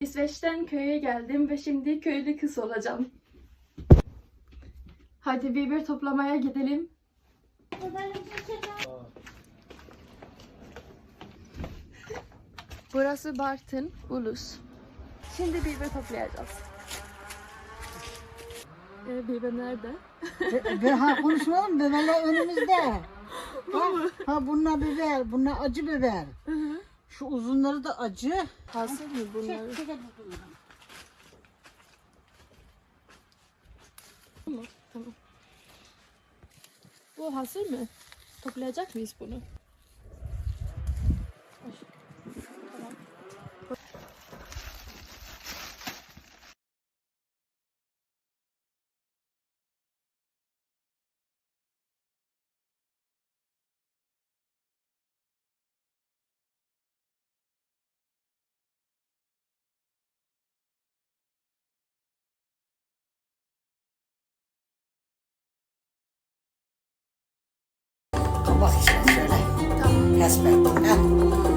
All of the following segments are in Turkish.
İsveç'ten köye geldim ve şimdi köylü kız olacağım. Hadi biber toplamaya gidelim. Burası Bartın, Ulus. Şimdi biber toplayacağız. Ee, biber nerede? Ve ha konuşalım biberler önümüzde. Ha, ha bunlar biber, bunlar acı biber. Şu uzunları da acı. Hazır mı bunlar? Çek, çek tamam. Bu hazır mı? Toplayacak mıyız bunu? Bak işte şöyle. Kesme. Ha. Ha.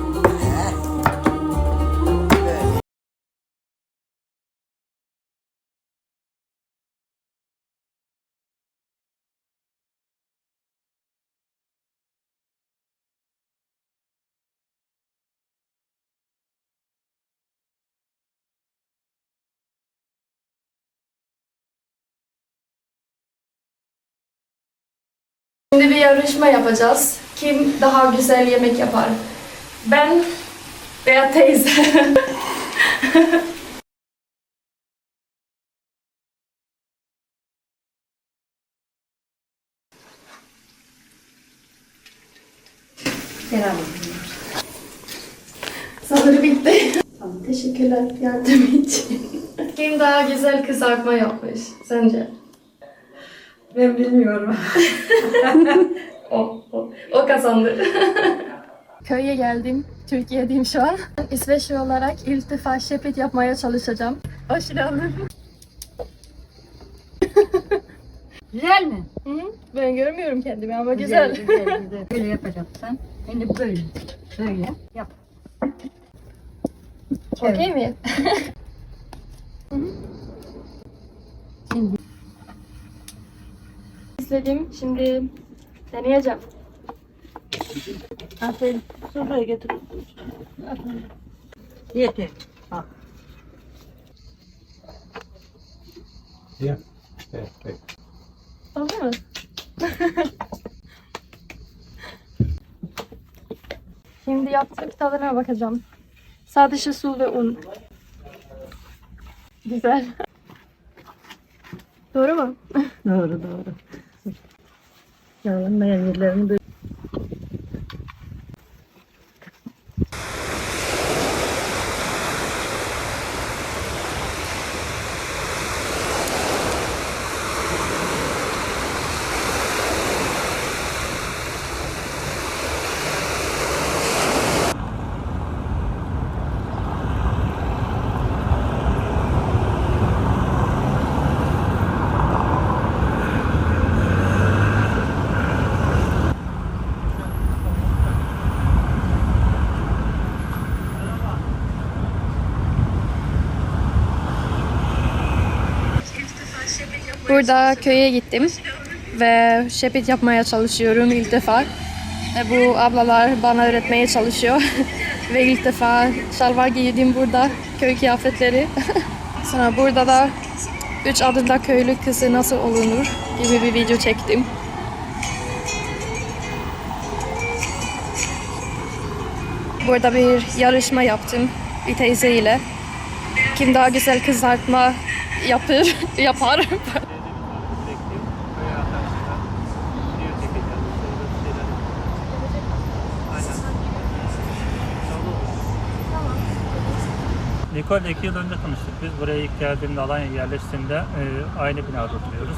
Şimdi bir yarışma yapacağız. Kim daha güzel yemek yapar? Ben veya teyze. Sanırım bitti. Tamam, teşekkürler yardım için. Kim daha güzel kızartma yapmış sence? Ben bilmiyorum. O, o, o kazandı. Köye geldim. Türkiye'deyim şu an. İsveçli olarak ilk defa şepet yapmaya çalışacağım. Geldin. Güzel mi? Hı? Ben görmüyorum kendimi ama güzel. Güzel, güzel. Böyle yapacaksın. Şimdi böyle. Böyle yap. Okey mi? Şimdi İzledim. Şimdi deneyeceğim. aferin. Sofraya getir. Yeter. Bak. Ja. Perfect. Oldu mu? Şimdi yaptık tadına bakacağım. Sadece su ve un. Güzel. Doğru mu? Doğru doğru. ഞാൻ അങ്ങനെ Burada köye gittim ve şepet yapmaya çalışıyorum ilk defa. Bu ablalar bana öğretmeye çalışıyor ve ilk defa şalvar giydim burada köy kıyafetleri. Sonra burada da üç adımda köylü kızı nasıl olunur gibi bir video çektim. Burada bir yarışma yaptım bir teyze ile. Kim daha güzel kızartma yapır, yapar. Nicole iki yıl önce tanıştık biz. Buraya ilk geldiğimde Alanya yerleştiğinde e, aynı binada oturuyoruz.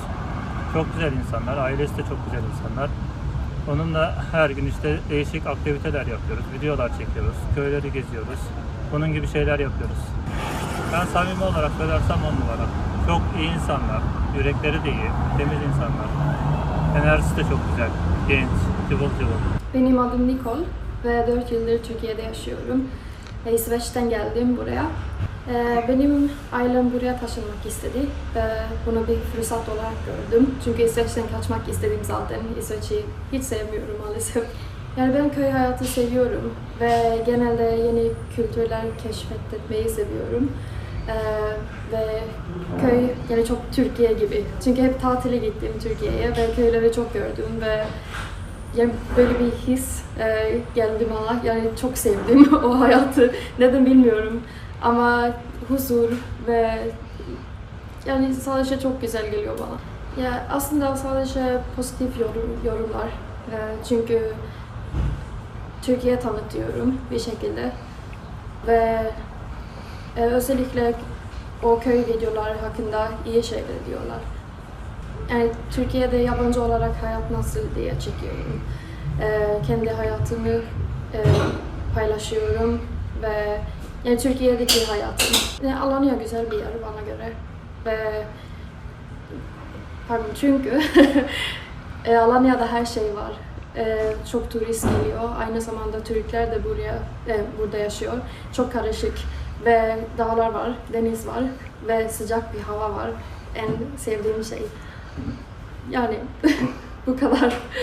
Çok güzel insanlar, ailesi de çok güzel insanlar. Onunla her gün işte değişik aktiviteler yapıyoruz, videolar çekiyoruz, köyleri geziyoruz. Bunun gibi şeyler yapıyoruz. Ben samimi olarak söylersem on numara. Çok iyi insanlar, yürekleri de iyi, temiz insanlar. Enerjisi de çok güzel, genç, cıvıl cıvıl. Benim adım Nicole ve 4 yıldır Türkiye'de yaşıyorum. Ve İsveç'ten geldim buraya. Ee, Benim ailem buraya taşınmak istedi bunu bir fırsat olarak gördüm. Çünkü İsveç'ten kaçmak istedim zaten. İsveç'i hiç sevmiyorum maalesef. Yani ben köy hayatı seviyorum ve genelde yeni kültürler keşfetmeyi seviyorum. Ee, ve köy yani çok Türkiye gibi. Çünkü hep tatile gittim Türkiye'ye ve köyleri çok gördüm ve yani böyle bir his e, geldi bana. Yani çok sevdim o hayatı. Neden bilmiyorum. Ama huzur ve yani sadece çok güzel geliyor bana. Ya aslında sadece pozitif yorum, yorumlar. E, çünkü Türkiye tanıtıyorum bir şekilde. Ve e, özellikle o köy videolar hakkında iyi şeyler diyorlar. Yani Türkiye'de yabancı olarak hayat nasıl diye çekiyorum. Ee, kendi hayatımı e, paylaşıyorum ve yani Türkiye'deki hayatım. Yani Alanya güzel bir yer bana göre ve pardon çünkü e, Alanya'da her şey var. E, çok turist geliyor. Aynı zamanda Türkler de buraya e, burada yaşıyor. Çok karışık ve dağlar var, deniz var ve sıcak bir hava var. En sevdiğim şey. Yani bu kadar.